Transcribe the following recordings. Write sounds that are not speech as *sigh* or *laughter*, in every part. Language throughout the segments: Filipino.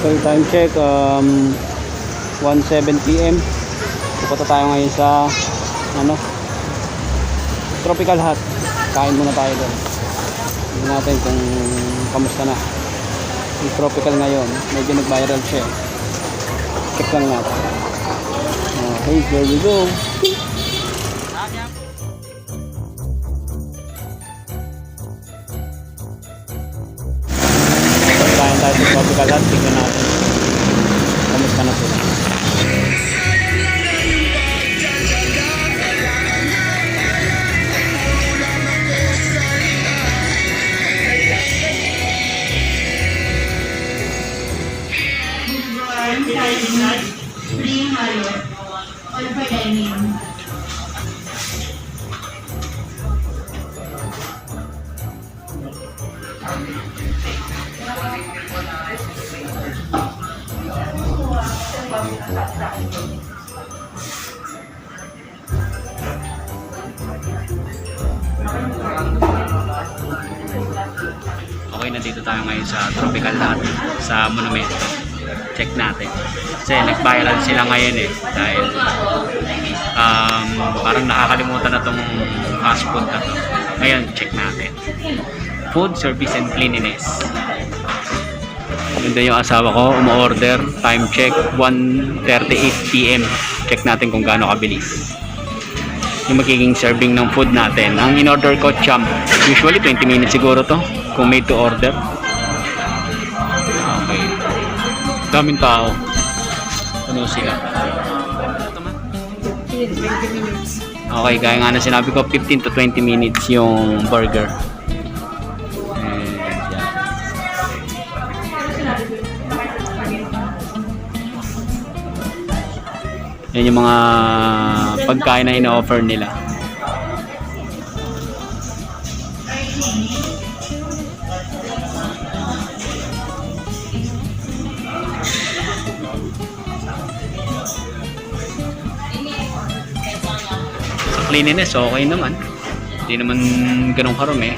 Okay, time check. Um, 1.7 p.m. Pupunta tayo ngayon sa ano, Tropical Hut. Kain muna tayo doon. Tingnan natin kung kamusta na. Yung tropical ngayon, medyo nag-viral siya. eh. Check lang natin. Okay, here we go. Kain tayo sa tropical hut. Dining. Okay, nandito tayo ngayon sa Tropical Hut sa Monumento. Check natin. Kasi nag-viral sila ngayon eh. Dahil um, parang nakakalimutan na tong fast food na to. Ngayon, check natin. Food Service and Cleanliness. Din yung asawa ko, umu-order. Time check, 1.38pm. Check natin kung gaano kabilis yung magiging serving ng food natin. Ang in-order ko, champ. Usually, 20 minutes siguro to kung made to order. Okay. Daming tao. Ano sila? Okay, kaya nga na sinabi ko, 15 to 20 minutes yung burger. Yan yung mga pagkain na ina-offer nila. Cleanliness, okay naman. Hindi naman ganun karumi.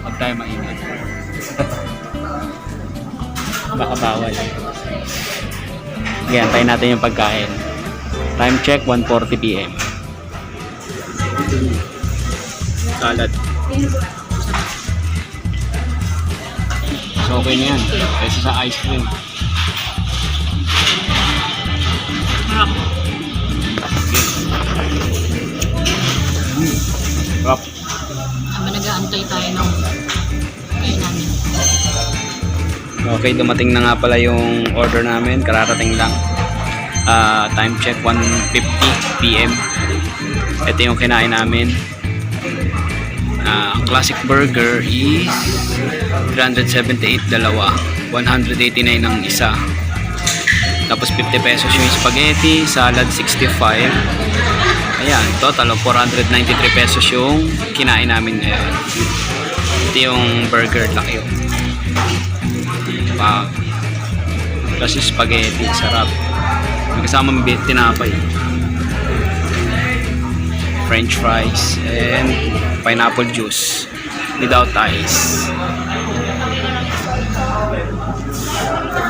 Huwag tayo maingat. *laughs* Baka bawal. Sige, antayin natin yung pagkain. Time check, 1.40 p.m. Salad. So, okay na yan. Kaysa sa ice cream. Okay, dumating na nga pala yung order namin. Kararating lang. Ah, time check 1.50 p.m. Ito yung kinain namin. Ang classic burger is 378 dalawa. 189 ang isa. Tapos 50 pesos yung spaghetti, salad 65. Ayan, total of 493 pesos yung kinain namin ngayon. Ito yung burger laki yun. Wow. Kasi spaghetti, sarap. Bit, tinapay. French fries and pineapple juice without ice.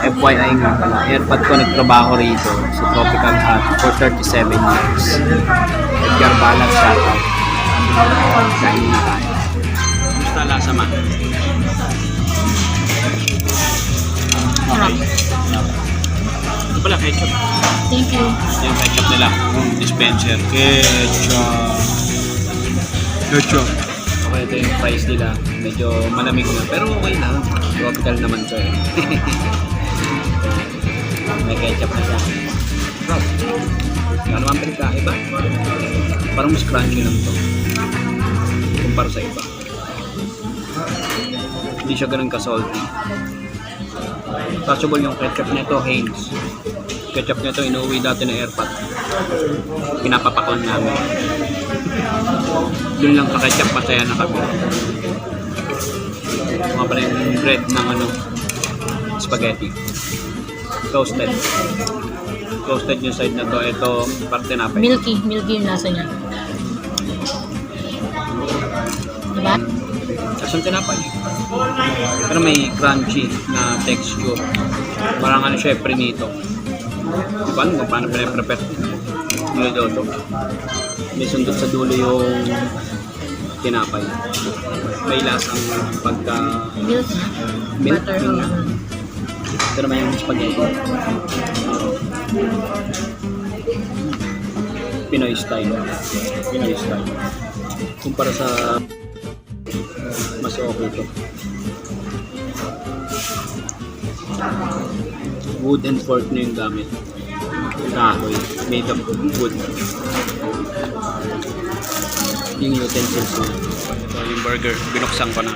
FYI nga pala, airpod ko nagtrabaho rito sa Tropical Hut for 37 years. Edgar Balag shoutout. Kain na tayo. Gusto lasa man? Okay. Ito pala, ketchup. Thank you. Yung ketchup nila. Dispenser. Ketchup. Ketchup. Okay, ito yung price nila. Medyo malamig na. Pero okay lang. Tropical naman to eh. *laughs* May ketchup na siya. Wow. Ano naman pinagka iba? Parang mas crunchy lang to. Kumpara sa iba. Hindi siya ganun ka-salty. Possible yung ketchup nito, Heinz. Ketchup nito, inuwi dati ng airpot. Pinapapakon namin. Doon lang ka-ketchup, masaya na kami. Mga pala yung bread ng ano, spaghetti. Toasted. Toasted yung side na to. Ito, parte na pa. Milky. Milky yung lasa niya. Diba? Asan tinapay? Pero may crunchy na texture. Parang ano siya, prinito. Di ba? Kung paano pinaprepare nilodoto. May sundot sa dulo yung tinapay. May lasang pagka Milk milk. Butter nga. Pero may yung spaghetti. Pinoy style. Pinoy style. Kumpara sa mas okay to. Wood and fork na yung gamit. Kahoy. Made of wood. Yung utensils na. Ito yung burger. Binuksan ko na.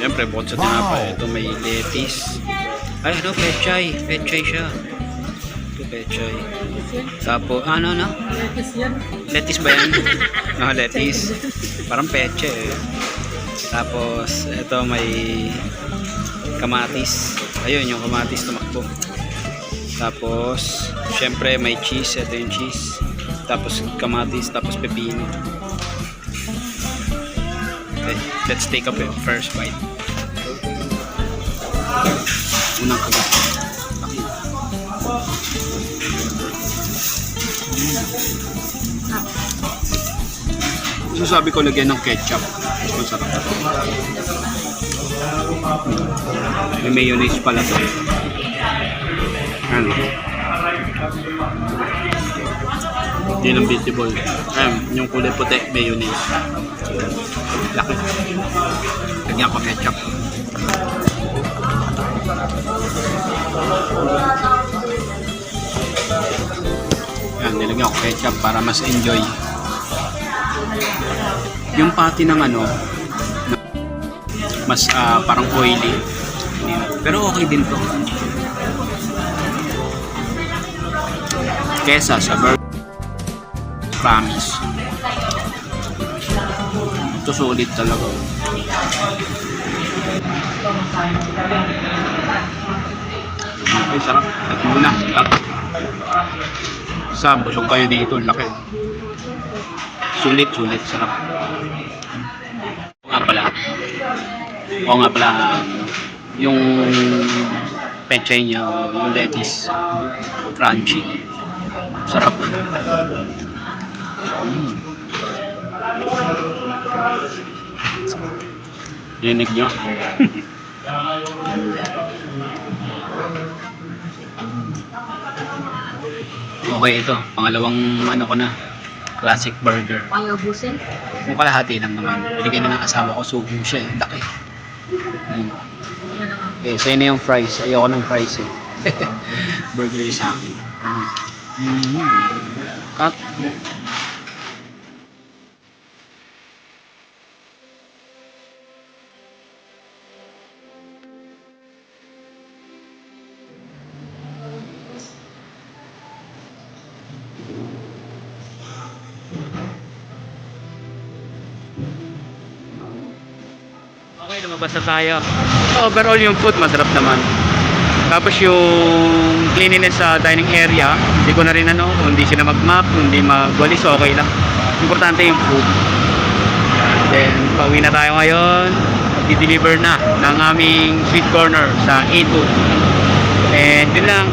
Siyempre, bukod sa tinapay, ito may lettuce. Ay, ano, pechay. Pechay siya. Pechay. Tapos, ano, ano? Lettuce ba yan? no, *laughs* lettuce. Parang peche eh. Tapos, ito may kamatis. Ayun, yung kamatis tumakbo. Tapos, syempre may cheese. Ito yung cheese. Tapos kamatis, tapos pepino. Okay, let's take a first bite. Unang kagat. So sabi ko lagyan ng ketchup. Mas masarap. May mayonnaise pala to. Ano? Yun ang visible. Ayun, yung kulay puti, mayonnaise. Laki. Lagyan pa ketchup. Yan, nilagyan ko ketchup para mas enjoy. Yung patty ng ano, mas ah, parang oily. Pero okay din to. Kesa sa. Promise. Ito solid talaga. Ay, sarap. At muna. Tapos. Sa busog kayo dito. Laki. Sulit, sulit. Sarap. Oo nga pala. Oo nga pala. Yung pechay niya, yung lettuce. Crunchy. Sarap. Mm. Dinig nyo. *laughs* okay ito. Pangalawang ano ko na. Classic burger. Ayaw busin. Kung kalahati lang naman. Binigay na ng asawa ko. Sugo siya eh. Laki. Mm. Okay, sa'yo na yung fries. Ayoko ng fries eh. *laughs* burger yung sa akin. Mm. Cut. Okay, lumabas na tayo. Overall yung food, masarap naman. Tapos yung cleanliness sa dining area, hindi ko na rin ano, hindi sila mag-map, hindi magwalis, okay lang. Importante yung food. Then, pauwi na tayo ngayon. Di-deliver na ng aming sweet corner sa A2. And yun lang.